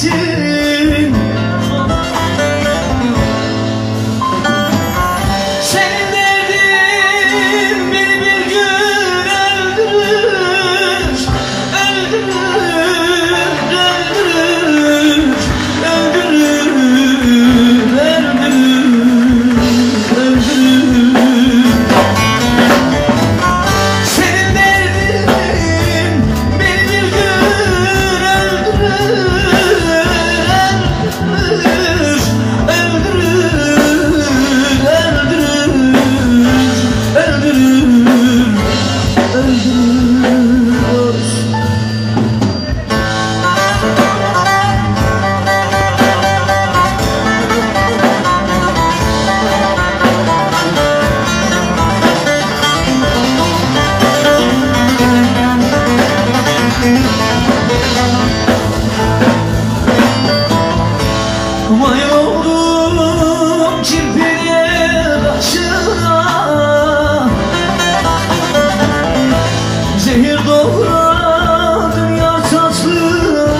心。Vay oldum kirpiye taşına Zehir doğra dünya tatlı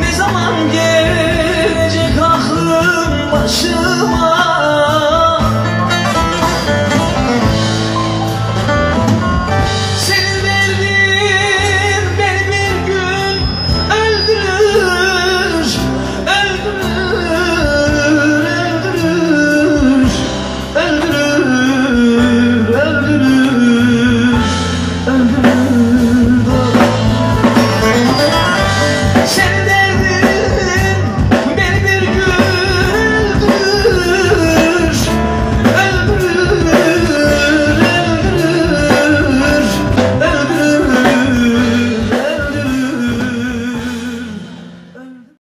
Ne zaman gelecek aklım başıma?